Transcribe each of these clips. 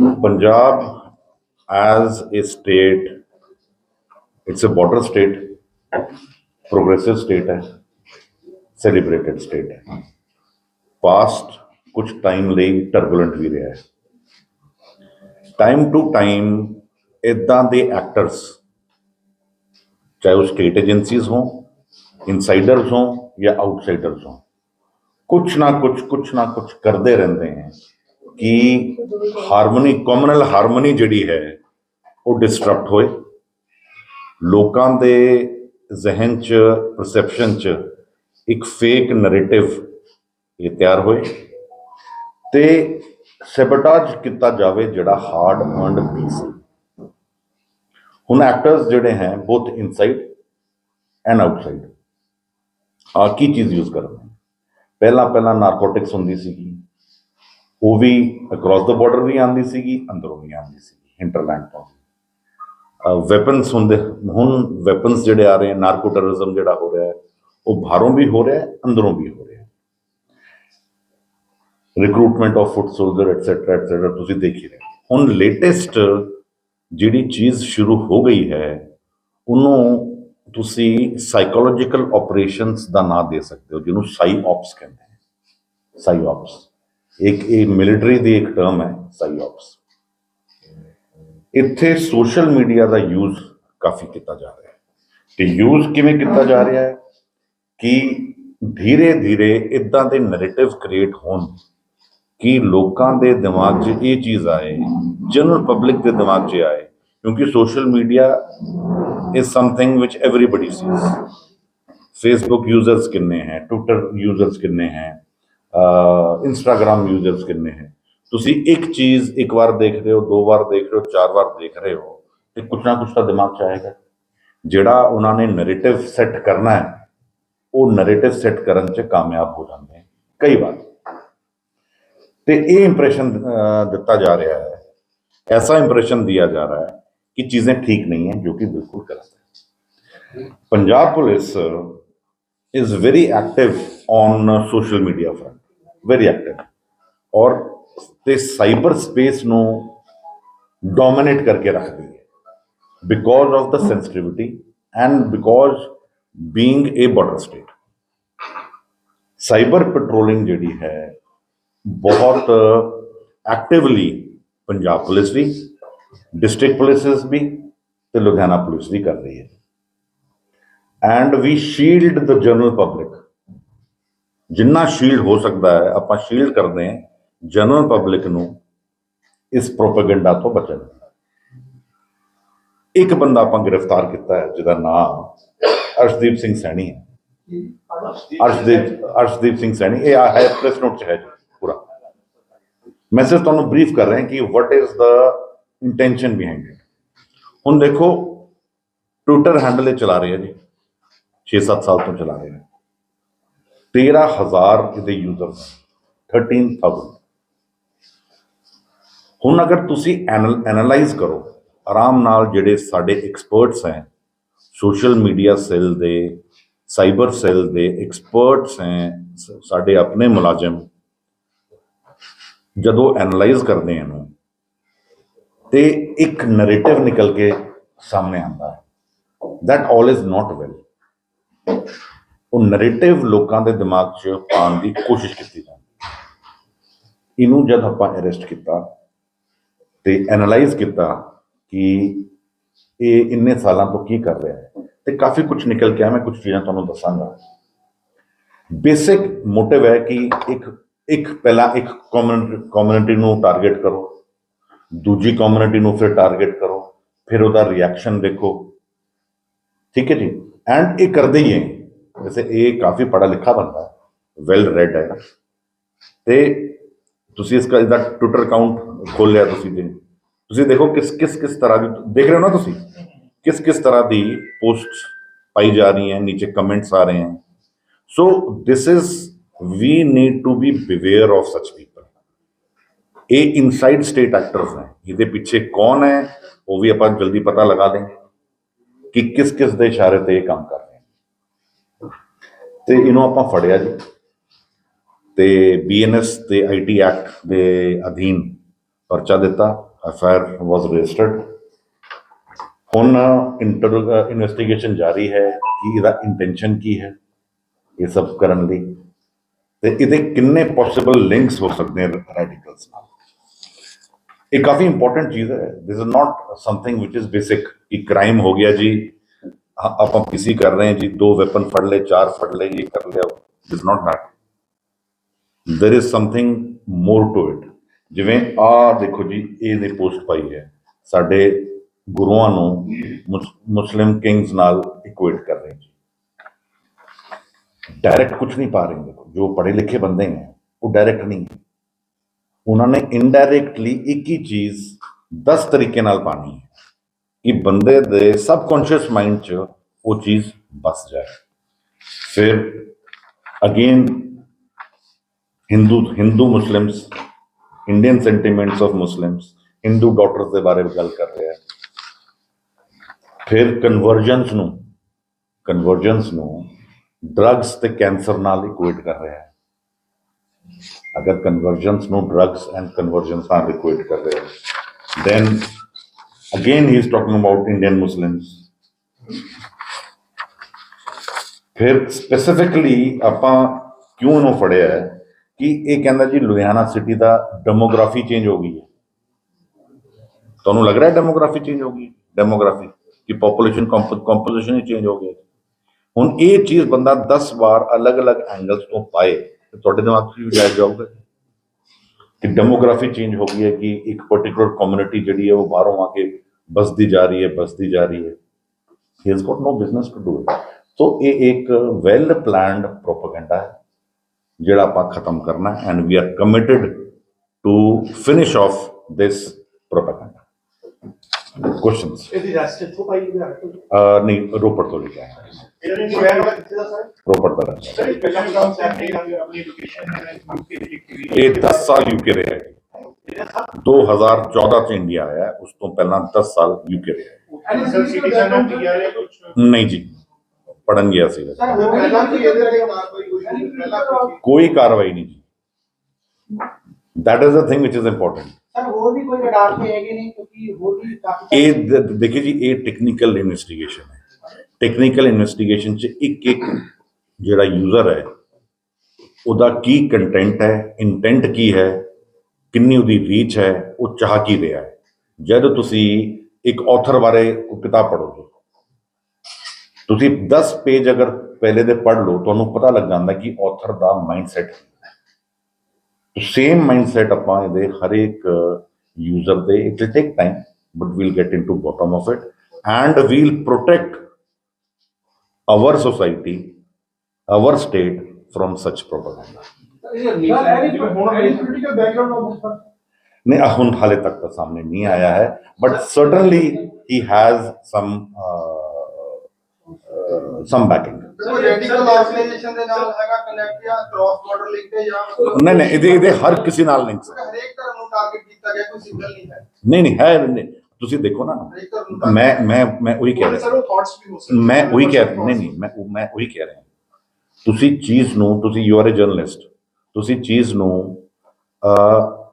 Punjab, as a state, it's a border state, progressive state है, celebrated state है. Past कुछ time ਲਈ turbulent ਵੀ ਰਿਹਾ ਹੈ. ਟਾਈਮ ਟੂ ਟਾਈਮ ਇਦਾਂ ਦੇ ਐਕਟਰਸ ਚਾਹੇ ਉਹ ਸਟੇਟ ਏਜੰਸੀਜ਼ ਹੋਣ ਇਨਸਾਈਡਰਸ ਹੋਣ ਜਾਂ ਆਊਟਸਾਈਡਰਸ ਹੋਣ ਕੁਛ ਨਾ ਕੁਛ ਕੁਛ ਨਾ ਕੁਛ ਕਰਦੇ ਰਹਿੰਦੇ ਹੈ ਕਿ ਹਾਰਮਨੀ ਕਮਨਲ ਹਾਰਮਨੀ ਜਿਹੜੀ ਹੈ, ਉਹ ਡਿਸਟਰਪਟ ਹੋਏ। ਲੋਕਾਂ ਦੇ ਜ਼ਿਹਨ 'ਚ ਪਰਸੈਪਸ਼ਨ 'ਚ ਇੱਕ ਫੇਕ ਨੈਰੇਟਿਵ ਇਹ ਤਿਆਰ ਹੋਏ। ਤੇ ਸੈਬੋਟੇਜ ਕੀਤਾ ਜਾਵੇ ਜਿਹੜਾ ਹਾਰਡ ਅਰਨਡ ਪੀਸ ਹੁਣ ਐਕਟਰਸ ਜਿਹੜੇ ਹੈ ਬੋਥ ਇਨਸਾਈਡ ਐਂਡ ਆਊਟਸਾਈਡ ਆ ਕੀ ਚੀਜ਼ ਯੂਜ਼ ਕਰਦੇ ਪਹਿਲਾਂ ਪਹਿਲਾਂ ਨਾਰਕੋਟਿਕਸ ਹੁੰਦੀ ਸੀਗੀ। ਉਹ ਵੀ ਅਕ੍ਰੋਸ ਦਾ ਬਾਰਡਰ ਵੀ ਆਉਂਦੀ ਸੀਗੀ, ਅੰਦਰੋਂ ਵੀ ਆਉਂਦੀ ਸੀਗੀ ਹਿੰਟਰਲੈਂਡ ਤੋਂ ਵੈਪਨਸ ਹੁੰਦੇ, ਹੁਣ ਵੈਪਨਸ ਜਿਹੜੇ ਆ ਰਹੇ ਹੈ ਨਾਰਕੋ ਟੈਰਰਿਜ਼ਮ ਜਿਹੜਾ ਹੋ ਰਿਹਾ ਹੈ, ਉਹ ਬਾਹਰੋਂ ਵੀ ਹੋ ਰਿਹਾ ਹੈ, ਅੰਦਰੋਂ ਵੀ ਹੋ ਰਿਹਾ ਹੈ। Recruitment of foot soldier etcetera etcetera ਤੁਸੀਂ ਦੇਖ ਹੀ ਰਹੇ ਹੋ। ਹੁਣ ਲੇਟੈਸਟ ਜਿਹੜੀ ਚੀਜ਼ ਸ਼ੁਰੂ ਹੋ ਗਈ ਹੈ, ਉਹਨੂੰ ਤੁਸੀਂ ਸਾਈਕੋਲੋਜੀਕਲ ਆਪਰੇਸ਼ਨਸ ਦਾ ਨਾਂ ਦੇ ਸਕਦੇ ਹੋ, ਜਿਹਨੂੰ ਸਾਈ ਆਪਸ ਕਹਿੰਦੇ ਹੈ ਸਾਈ ਆਪਸ ਇੱਕ ਇਹ ਮਿਲਟਰੀ ਦੀ ਇੱਕ ਟਰਮ ਹੈ ਸਾਈ ਇੱਥੇ ਸੋਸ਼ਲ ਮੀਡੀਆ ਦਾ ਯੂਜ਼ ਕਾਫੀ ਕੀਤਾ ਜਾ ਰਿਹਾ ਹੈ। ਤੇ ਯੂਜ਼ ਕਿਵੇਂ ਕੀਤਾ ਜਾ ਰਿਹਾ ਹੈ? ਕਿ ਧੀਰੇ ਧੀਰੇ ਇਦਾਂ ਦੇ ਨੈਰੇਟਿਵ ਕ੍ਰੀਏਟ ਹੋਣ ਕਿ ਲੋਕਾਂ ਦੇ ਦਿਮਾਗ 'ਚ ਇਹ ਚੀਜ਼ ਆਏ ਜਨਰਲ ਪਬਲਿਕ ਦੇ ਦਿਮਾਗ 'ਚ ਆਏ, ਕਿਉਂਕਿ social media is something which everybody sees Facebook users ਕਿੰਨੇ ਹੈ ਟਵਿੱਟਰ ਯੂਜ਼ਰਸ ਕਿੰਨੇ ਹੈ ਇੰਸਟਾਗ੍ਰam ਯੂਜ਼ਰਸ ਕਿੰਨੇ ਹੈ ਤੁਸੀਂ ਇੱਕ ਚੀਜ਼ ਇੱਕ ਵਾਰ ਦੇਖ ਰਹੇ ਹੋ ਦੋ ਵਾਰ ਦੇਖ ਰਹੇ ਹੋ ਚਾਰ ਵਾਰ ਦੇਖ ਰਹੇ ਹੋ ਤੇ ਕੁਛ ਨਾ ਕੁਛ ਤਾਂ ਦਿਮਾਗ 'ਚ ਆਏਗਾ ਜਿਹੜਾ ਉਹਨਾਂ ਨੇ ਨੈਰੇਟਿਵ ਸੈੱਟ ਕਰਨਾ ਹੈ ਉਹ ਨੈਰੇਟਿਵ ਸੈੱਟ ਕਰਨ 'ਚ ਕਾਮਯਾਬ ਹੋ ਜਾਂਦੇ ਹਨ ਕਈ ਵਾਰ ਤੇ ਇਹ ਇੰਪ੍ਰੈਸ਼ਨ ਦਿੱਤਾ ਜਾ ਰਿਹਾ ਹੈ ऐसा इंप्रेशन दिया जा रहा है कि चीज़ें ठीक नहीं है जो कि बिल्कुल गलत है Punjab police is very active on social media front very active. ਔਰ ਤੇ ਸਾਈਬਰ ਸਪੇਸ ਨੂੰ ਡੋਮਿਨੇਟ ਕਰਕੇ ਰੱਖਦੀ ਹੈ। Because of the sensitivity and because being a border state cyber patrolling ਜਿਹੜੀ ਹੈ, ਬਹੁਤ ਐਕਟਿਵਲੀ ਪੰਜਾਬ ਪੁਲਿਸ ਵੀ ਡਿਸਟ੍ਰਿਕਟ ਪੁਲਿਸਸ ਵੀ ਤੇ ਲੁਧਿਆਣਾ ਪੁਲਿਸ ਵੀ ਕਰ ਰਹੀ ਹੈ। And we shield the general public ਜਿੰਨਾ ਸ਼ੀਲਡ ਹੋ ਸਕਦਾ ਹੈ, ਆਪਾਂ ਸ਼ੀਲਡ ਕਰਦੇ ਹਾਂ ਜਨਰਲ ਪਬਲਿਕ ਨੂੰ ਇਸ ਪ੍ਰੋਪੇਗੈਂਡਾ ਤੋਂ ਬਚਣ ਇੱਕ ਬੰਦਾ ਆਪਾਂ ਗ੍ਰਿਫਤਾਰ ਕੀਤਾ ਹੈ, ਜਿਹਦਾ ਨਾਮ ਅਰਸ਼ਦੀਪ ਸਿੰਘ ਸੈਣੀ ਹੈ। ਅਰਸ਼ਦੀਪ ਅਰਸ਼ਦੀਪ ਸਿੰਘ ਸੈਣੀ, ਇਹ ਆ ਹੈ ਪ੍ਰੈਸ ਨੋਟ ਚ ਹੈ ਜੀ, ਪੂਰਾ। ਮੈਂ ਸਿਰਫ ਤੁਹਾਨੂੰ ਬਰੀਫ ਕਰ ਰਿਹਾ ਕਿ what is the intention behind it ਹੁਣ ਦੇਖੋ ਟਵਿੱਟਰ ਹੈਂਡਲ ਇਹ ਚਲਾ ਰਹੇ ਆ ਜੀ 6-7 ਸਾਲ ਤੋਂ ਚਲਾ ਰਹੇ ਨੇ। 13000 ਇਹਦੇ ਯੂਜ਼ਰ ਯੂਜ਼ਰਸ 13000 ਹੁਣ ਅਗਰ ਤੁਸੀਂ ਐਨਾਲਾਈਜ਼ ਕਰੋ, ਆਰਾਮ ਨਾਲ ਜਿਹੜੇ ਸਾਡੇ ਐਕਸਪਰਟਸ ਹੈ ਸੋਸ਼ਲ ਮੀਡੀਆ ਸੈੱਲ ਦੇ ਸਾਈਬਰ ਸੈੱਲ ਦੇ ਐਕਸਪਰਟਸ ਹੈ, ਸਾਡੇ ਆਪਣੇ ਮੁਲਾਜ਼ਮ, ਜਦੋਂ ਐਨਾਲਾਈਜ਼ ਕਰਦੇ ਹਨ ਇਹਨੂੰ ਤੇ ਇੱਕ ਨੈਰੇਟਿਵ ਨਿਕਲ ਕੇ ਸਾਹਮਣੇ ਆਉਂਦਾ ਹੈ। That all is not well ਉਹ ਨੈਰੇਟਿਵ ਲੋਕਾਂ ਦੇ ਦਿਮਾਗ 'ਚ ਪਾਉਣ ਦੀ ਕੋਸ਼ਿਸ਼ ਕੀਤੀ ਜਾਂਦੀ ਇਹਨੂੰ ਜਦ ਆਪਾਂ ਅਰੈਸਟ ਕੀਤਾ ਤੇ ਐਨਾਲਾਈਜ਼ ਕੀਤਾ ਕਿ ਇਹ ਇੰਨੇ ਸਾਲਾਂ ਤੋਂ ਕੀ ਕਰ ਰਿਹਾ ਹੈ ਤੇ ਕਾਫੀ ਕੁਝ ਨਿਕਲ ਕੇ ਆ ਮੈਂ ਕੁਝ ਚੀਜ਼ਾਂ ਤੁਹਾਨੂੰ ਦੱਸਾਂਗਾ। ਬੇਸਿਕ ਮੋਟਿਵ ਹੈ ਕਿ ਇੱਕ ਇੱਕ ਪਹਿਲਾਂ ਇੱਕ ਕਮਿਊਨਿਟੀ ਨੂੰ ਟਾਰਗੇਟ ਕਰੋ, ਦੂਜੀ ਕਮਿਊਨਿਟੀ ਨੂੰ ਫਿਰ ਟਾਰਗੇਟ ਕਰੋ, ਫਿਰ ਉਹਦਾ ਰਿਐਕਸ਼ਨ ਦੇਖੋ। ਠੀਕ ਹੈ ਜੀ? ਐਂਡ ਇਹ ਕਰਦੇ ਹੀ ਹੈ। ਵੈਸੇ ਇਹ ਕਾਫੀ ਪੜਾ ਲਿਖਾ ਬੰਦਾ ਹੈ ਵੈਲ ਰੈਡ ਹੈ ਤੇ ਤੁਸੀਂ ਇਸ ਇਹਦਾ ਟਵਿੱਟਰ ਅਕਾਊਂਟ ਖੋਲ ਲਿਆ ਤੁਸੀਂ ਦੇ ਤੁਸੀਂ ਦੇਖੋ ਕਿਸ ਕਿਸ ਕਿਸ ਤਰ੍ਹਾਂ ਦੀ, ਦੇਖ ਰਹੇ ਹੋ ਨਾ ਤੁਸੀਂ? ਕਿਸ ਕਿਸ ਤਰ੍ਹਾਂ ਦੀ ਪੋਸਟਸ ਪਾਈ ਜਾ ਰਹੀ ਹੈ, ਨੀਚੇ ਕਮੈਂਟਸ ਆ ਰਹੇ ਹਨ so this is we need to be beware of such people ਇਹ ਇਨਸਾਈਡ ਸਟੇਟ ਐਕਟਰਸ ਨੇ ਇਹਦੇ ਪਿੱਛੇ ਕੌਣ ਹੈ, ਉਹ ਵੀ ਆਪਾਂ ਜਲਦੀ ਪਤਾ ਲਗਾ ਦੇਂਗੇ ਕਿ ਕਿਸ ਕਿਸ ਦੇ ਇਸ਼ਾਰੇ ਤੇ ਇਹ ਕੰਮ ਕਰ ਤੇ ਇਹਨੂੰ ਆਪਾਂ ਫੜਿਆ ਜੀ। ਤੇ ਬੀਐਨਐਸ ਤੇ ਆਈਟੀ ਐਕਟ ਦੇ ਅਧੀਨ ਪਰਚਾ ਦਿੱਤਾ ਐਫ ਵਾਸ ਰਜਿਸਟਰਡ ਹੁਣ ਇਨਵੈਸਟੀਗੇਸ਼ਨ ਜਾਰੀ ਹੈ ਕਿ ਇਹਦਾ ਇੰਟੈਂਸ਼ਨ ਕੀ ਹੈ, ਇਹ ਸਭ ਕਰਨ ਦੀ ਤੇ ਇਹਦੇ ਕਿੰਨੇ ਪੋਸੀਬਲ ਲਿੰਕਸ ਹੋ ਸਕਦੇ ਹਨ ਰੈਡੀਕਲਸ ਨਾਲ। ਇਹ ਕਾਫੀ ਇੰਪੋਰਟੈਂਟ ਚੀਜ਼ ਹੈ। This is not something which is basic ਕਿ ਕ੍ਰਾਈਮ ਹੋ ਗਿਆ ਜੀ ਆਪਾਂ ਪੀਸੀ ਕਰ ਰਹੇ ਹਾਂ ਜੀ, ਦੋ ਵੈਪਨ ਫੜ ਲਏ, ਚਾਰ ਫੜ ਲਏ, ਇਹ ਕਰ ਲਿਆ is not that there is something more to it. ਜਿਵੇਂ ਆ ਦੇਖੋ ਜੀ, ਇਹ ਨੇ ਪੋਸਟ ਪਾਈ ਹੈ। ਸਾਡੇ ਗੁਰੂਆਂ ਨੂੰ ਮੁਸਲਿਮ ਕਿੰਗਸ ਨਾਲ ਇਕੁਏਟ ਕਰ ਰਹੇ ਜੀ। ਡਾਇਰੈਕਟ ਕੁਝ ਨਹੀਂ ਪਾ ਰਹੇ ਦੇਖੋ, ਜੋ ਪੜ੍ਹੇ ਲਿਖੇ ਬੰਦੇ ਨੇ, ਉਹ ਡਾਇਰੈਕਟ ਨਹੀਂ ਉਹਨਾਂ ਨੇ ਇਨਡਾਇਰੈਕਟਲੀ ਇੱਕ ਹੀ ਚੀਜ਼ 10 ਤਰੀਕੇ ਨਾਲ ਪਾਣੀ ਹੈ। ਕਿ ਬੰਦੇ ਦੇ ਸਬਕੌਂਸ਼ੀਅਸ ਮਾਈਂਡ 'ਚ ਉਹ ਚੀਜ਼ ਬਸ ਜਾਏ। ਫਿਰ again Hindu Hindu Muslims Indian sentiments of Muslims Hindu daughters ਦੇ ਬਾਰੇ ਵਿੱਚ ਗੱਲ ਕਰ ਰਿਹਾ ਹੈ ਫਿਰ ਕਨਵਰਜੈਂਸ ਨੂੰ ਕਨਵਰਜੈਂਸ ਨੂੰ ਡਰੱਗਸ ਤੇ ਕੈਂਸਰ ਨਾਲ ਇਕੁਏਟ ਕਰ ਰਿਹਾ ਹੈ ਅਗਰ ਕਨਵਰਜੈਂਸ ਨੂੰ ਡਰੱਗਸ ਐਂਡ ਕਨਵਰਜੈਂਸ ਨਾਲ ਇਕੁਏਟ ਕਰ ਰਿਹਾ ਹੈ then again, he is talking about indian muslims. ਫਿਰ ਸਪੈਸੀਫਿਕਲੀ ਆਪਾਂ ਕਿਉਂ ਇਹਨੂੰ ਫੜਿਆ ਹੈ ਕਿ ਇਹ ਕਹਿੰਦਾ ਜੀ ਲੁਧਿਆਣਾ ਸਿਟੀ ਦਾ ਡੈਮੋਗ੍ਰਾਫੀ ਚੇਂਜ ਹੋ ਗਈ ਹੈ। ਤੁਹਾਨੂੰ ਲੱਗ ਰਿਹਾ ਡੈਮੋਗ੍ਰਾਫੀ ਚੇਂਜ ਹੋ ਗਈ ਡੈਮੋਗ੍ਰਾਫੀ ਕਿ ਪੋਪੂਲੇਸ਼ਨ ਕੰਪੋਜੀਸ਼ਨ ਹੀ ਚੇਂਜ ਹੋ ਗਿਆ। ਹੁਣ ਇਹ ਚੀਜ਼ ਬੰਦਾ 10 ਵਾਰ ਅਲੱਗ-ਅਲੱਗ ਐਂਗਲਸ ਤੋਂ ਪਾਏ ਤੁਹਾਡੇ ਦਿਮਾਗ 'ਚ ਵੀ ਜਾਇਜ਼ ਜਾਊਗਾ। ਕਿ ਡੈਮੋਗ੍ਰਾਫੀ ਚੇਂਜ ਹੋ ਗਈ ਹੈ ਕਿ ਇੱਕ ਪਾਰਟਿਕੂਲਰ ਕਮਿਊਨਿਟੀ ਜਿਹੜੀ ਹੈ ਉਹ ਬਾਹਰੋਂ ਆ ਕੇ ਬਸਦੀ ਜਾ ਰਹੀ ਹੈ ਬਸਦੀ ਜਾ ਰਹੀ ਹੈ he has got no business to do it so ਇਹ ਇੱਕ ਵੈਲ ਪਲਾਨਡ ਪ੍ਰੋਪਗੈਂਡਾ ਹੈ ਜਿਹੜਾ ਆਪਾਂ ਖਤਮ ਕਰਨਾ ਹੈ and we are committed to finish of this propaganda questions ਇਹਦੀ ਰੈਸਟ ਇੱਥੋਂ ਪਾਈ ਗਈ ਹੈ ਨਹੀਂ ਰੋਪੜ ਤੋਂ ਲਿਖਿਆ ਹੈ ਇਹਨਾਂ ਨੇ ਕੋਈ ਵਾਲਾ ਕਿੱਥੇ ਦਾ ਸਰ ਰੋਪੜ ਦਾ ਰਹਿਣਾ। ਸਰ ਇਹ ਪਹਿਲਾਂ ਵੀ ਕੰਮ ਸੈਟ ਨਹੀਂ ਆਪਣੀ ਲੋਕੇਸ਼ਨ ਹੈ ਯੂਕੇ ਦੀ ਕੀਤੀ ਇਹ 10 ਸਾਲ ਯੂਕੇ ਰਿਹਾ ਹੈ 2014 ਚ ਇੰਡੀਆ ਆਇਆ ਹੈ, ਉਸ ਤੋਂ ਪਹਿਲਾਂ 10 ਸਾਲ ਯੂਕੇ ਰਿਹਾ ਹੈ। Any sir citizen of India ਨੇ ਕੁਝ ਨਹੀਂ ਜੀ ਪੜਨ ਗਿਆ ਸੀ ਸਰ ਹੋਰ ਪਹਿਲਾਂ ਵੀ ਇਹਦੇ ਤੇ ਕਾਰਵਾਈ ਹੋਈ ਸੀ ਪਹਿਲਾਂ ਕੋਈ ਕੋਈ ਕਾਰਵਾਈ ਨਹੀਂ ਜੀ that is the thing which is important sir ਹੋਰ ਵੀ ਕੋਈ ਰਡਾਰ ਤੇ ਹੈਗੇ ਟੈਕਨੀਕਲ ਇਨਵੈਸਟੀਗੇਸ਼ਨ ਚ ਇੱਕ ਇੱਕ ਜਿਹੜਾ ਯੂਜ਼ਰ ਹੈ, ਉਹਦਾ ਕੀ ਕੰਟੈਂਟ ਹੈ ਇੰਟੈਂਟ ਕੀ ਹੈ, ਕਿੰਨੀ ਉਹਦੀ ਰੀਚ ਹੈ, ਉਹ ਚਾਹ ਕੀ ਰਿਹਾ ਹੈ। ਜਦ ਤੁਸੀਂ ਇੱਕ ਆਥਰ ਬਾਰੇ ਕੋਈ ਕਿਤਾਬ ਪੜ੍ਹੋਗੇ, ਤੁਸੀਂ 10 ਪੇਜ ਅਗਰ ਪਹਿਲੇ ਦੇ ਪੜ੍ਹ ਲਓ, ਤੁਹਾਨੂੰ ਪਤਾ ਲੱਗ ਜਾਂਦਾ ਕਿ ਆਥਰ ਦਾ ਮਾਈਂਡਸੈਟ ਸੇਮ ਮਾਈਂਡਸੈਟ ਆਪਾਂ ਇਹਦੇ ਹਰੇਕ ਯੂਜ਼ਰ ਦੇ it will take time but we'll get into bottom of it and we'll protect our society our state from such propaganda. ਜਿਵੇਂ ਹੁਣ ਮੇਰੀ ਪੋਲੀਟੀਕਲ ਬੈਕਗ੍ਰਾਉਂਡ ਆਫ ਸਰ ਨਹੀਂ ਆਹ ਹੁਣ ਹਾਲੇ ਤੱਕ ਤਾਂ ਸਾਹਮਣੇ ਨਹੀਂ ਆਇਆ ਹੈ but certainly he has some some backing sir radical ਤੁਸੀਂ ਦੇਖੋ ਨਾ ਮੈਂ ਮੈਂ ਮੈਂ ਉਹੀ ਕਹਿ ਰਿਹਾ। ਮੈਂ ਉਹੀ ਕਹਿ ਰਿਹਾ ਨਹੀਂ ਨਹੀਂ ਮੈਂ ਮੈਂ ਉਹੀ ਕਹਿ ਰਿਹਾ। ਤੁਸੀਂ ਚੀਜ਼ ਨੂੰ ਤੁਸੀਂ ਯੂ ਆਰ ਅ ਜਰਨਲਿਸਟ ਤੁਸੀਂ ਚੀਜ਼ ਨੂੰ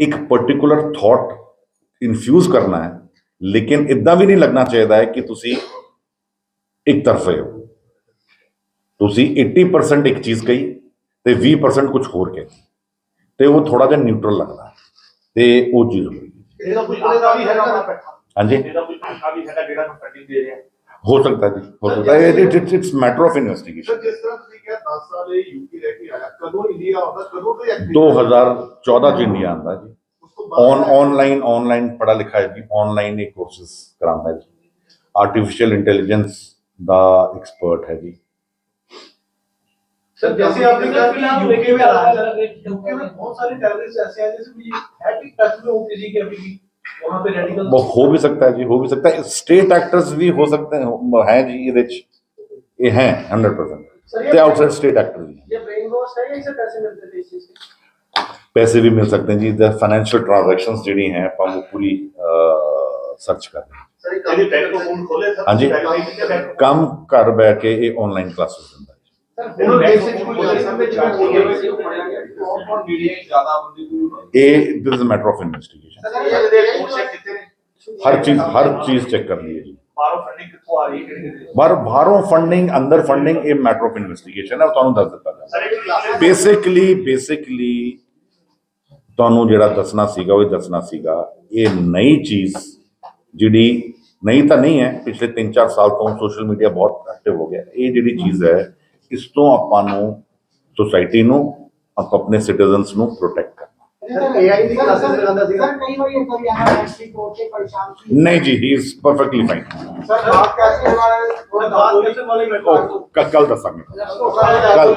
ਇੱਕ ਪਾਰਟਿਕੂਲਰ ਥਾਟ ਇਨਫਿਊਜ਼ ਕਰਨਾ ਹੈ ਲੇਕਿਨ ਇਦਾਂ ਵੀ ਨਹੀਂ ਲੱਗਣਾ ਚਾਹੀਦਾ ਹੈ ਕਿ ਤੁਸੀਂ ਇੱਕ ਤਰਫੇ ਹੋ। ਤੁਸੀਂ 80% ਇੱਕ ਚੀਜ਼ ਕਹੀ ਤੇ 20% ਕੁਝ ਹੋਰ ਕਹੀ ਤੇ ਉਹ ਥੋੜਾ ਜਿਹਾ ਨਿਊਟਰਲ ਲੱਗਦਾ। ਤੇ ਉਹ ਚੀਜ਼ ਹੋਈ ਇਹਦਾ ਕੋਈ ਆਂਕੜਾ ਵੀ ਹੈਗਾ ਨਾ? ਬੈਠਾ ਹਾਂਜੀ ਇਹਦਾ ਕੋਈ ਆਂਕੜਾ ਵੀ ਹੈਗਾ ਜਿਹੜਾ ਫੰਡਿੰਗ ਦੇ ਰਿਹਾ ਹੋ ਸਕਦਾ ਹੈ ਜੀ ਹੋ ਸਕਦਾ ਹੈ it's it's matter of investigation sir ਜਿਸ ਤਰ੍ਹਾਂ ਤੁਸੀਂ ਕਿਹਾ 10 ਸਾਲ ਇਹ ਯੂਪੀ ਰਹਿ ਕੇ ਆਇਆ ਕਦੋਂ ਇੰਡੀਆ ਆਉਂਦਾ ਕਦੋਂ ਤੋਂ ਐਕਟਿਵ 2014 ਚ ਇੰਡੀਆ ਆਂਦਾ ਜੀ ਉਸ ਤੋਂ ਬਾਅਦ ਔਨ ਆਨਲਾਈਨ ਆਨਲਾਈਨ ਪੜਾ ਲਿਖਾ ਹੈ ਜੀ ਆਨਲਾਈਨ ਇਹ ਕੋਰਸਸ ਕਰਾਉਂਦਾ ਹੈ ਜੀ ਆਰਟੀਫੀਸ਼ੀਅਲ ਇੰਟੈਲੀਜੈਂਸ ਦਾ ਐਕਸਪਰਟ ਹੈ ਜੀ सर जैसे आपने कहा कि यूके में रहा यूके में बहुत सारे टेररिस्ट ऐसे हैं जैसे कि है कि टच में हो किसी के अभी भी वहाँ पे रेडिकल वो हो भी सकता है जी हो भी सकता है स्टेट एक्टर्स भी हो सकते हैं हैं जी ये रिच ये हैं हंड्रेड परसेंट ते आउटसाइड स्टेट एक्टर भी हैं ये ब्रेन वॉश है या इसे पैसे मिलते थे इस चीज के पैसे भी मिल सकते हैं जी द फाइनेंशियल ट्रांजैक्शंस ਜਿਹੜੀ हैं ਆਪਾਂ ਉਹ ਪੂਰੀ ਸਰਚ ਕਰ ਰਹੇ ਹਾਂ ਸਰ ਇੱਕ ਇਹਦੇ ਬੈਂਕ ਅਕਾਊਂਟ ਖੋਲੇ ਸਰ ਹਾਂਜੀ। ਬੈਂਕ ਕੰਮ ਘਰ ਬੈ ਕੇ ਇਹ ਆਨਲਾਈਨ ਕਲਾਸਿਸ ਦਿੰਦਾ ਹੈ ਸਰ ਹੁਣ ਦੇਸ਼ ਵਿੱਚ ਕੋਈ ਐਸਾ ਵਿੱਚ ਕੋਈ ਹੋਇਆ ਫੜਿਆ ਗਿਆ ਕੌਣ ਕੌਣ ਮੀਡੀਆ ਜ਼ਿਆਦਾ ਬੰਦੇ ਕੋਈ ਇਹ this is a matter of investigation course ਕਿੱਥੇ ਨੇ? ਹਰ ਚੀਜ਼ ਹਰ ਚੀਜ਼ ਚੈੱਕ ਕਰਨੀ ਹੈ ਜੀ। ਬਾਹਰੋਂ ਫੰਡਿੰਗ ਕਿੱਥੋਂ ਆ ਰਹੀ ਹੈ ਬਾਹਰ ਬਾਹਰੋਂ ਫੰਡਿੰਗ ਅੰਦਰ ਫੰਡਿੰਗ ਇਹ ਮੈਟਰ ਆਫ ਇਨਵੈਸਟੀਗੇਸ਼ਨ ਹੈ ਉਹ ਤੁਹਾਨੂੰ ਦੱਸ ਦਿੱਤਾ ਕਲਾਸਿਸ ਬੇਸਿਕਲੀ ਬੇਸਿਕਲੀ ਤੁਹਾਨੂੰ ਜਿਹੜਾ ਦੱਸਣਾ ਸੀਗਾ ਉਹ ਹੀ ਦੱਸਣਾ ਸੀਗਾ ਇਹ ਨਈ ਚੀਜ਼ ਜਿਹੜੀ ਨਹੀਂ ਤਾਂ ਨਹੀਂ ਹੈ ਪਿਛਲੇ 3-4 ਸਾਲ ਤੋਂ ਸੋਸ਼ਲ ਮੀਡੀਆ ਬਹੁਤ ਐਕਟਿਵ ਹੋ ਗਿਆ। ਇਹ ਜਿਹੜੀ ਚੀਜ਼ ਹੈ ਇਸ ਤੋਂ ਆਪਾਂ ਨੂੰ ਸੋਸਾਇਟੀ ਨੂੰ ਆਪਾਂ ਆਪਣੇ ਸਿਟੀਜ਼ਨਸ ਨੂੰ ਪ੍ਰੋਟੈਕਟ AI ਦੀ classes ਲਗਾਉਂਦਾ ਸੀਗਾ। ਸਰ ਕਈ ਵਾਰੀ ਇੱਦਾਂ ਵੀ ਆਣਾ ਐਸਪੀ ਕੋਰਟ ਕੇ ਪਰੇਸ਼ਾਨ ਸੀ। ਨਹੀਂ ਜੀ he is perfectly fine sir ਬਾਤ ਕਰਦੇ ਵਾਲੇ ਬਾਤ ਕਰਨ ਵਾਲੇ ਮੈਂ ਕੱਲ ਦੱਸਾਂਗੇ। ਕੱਲ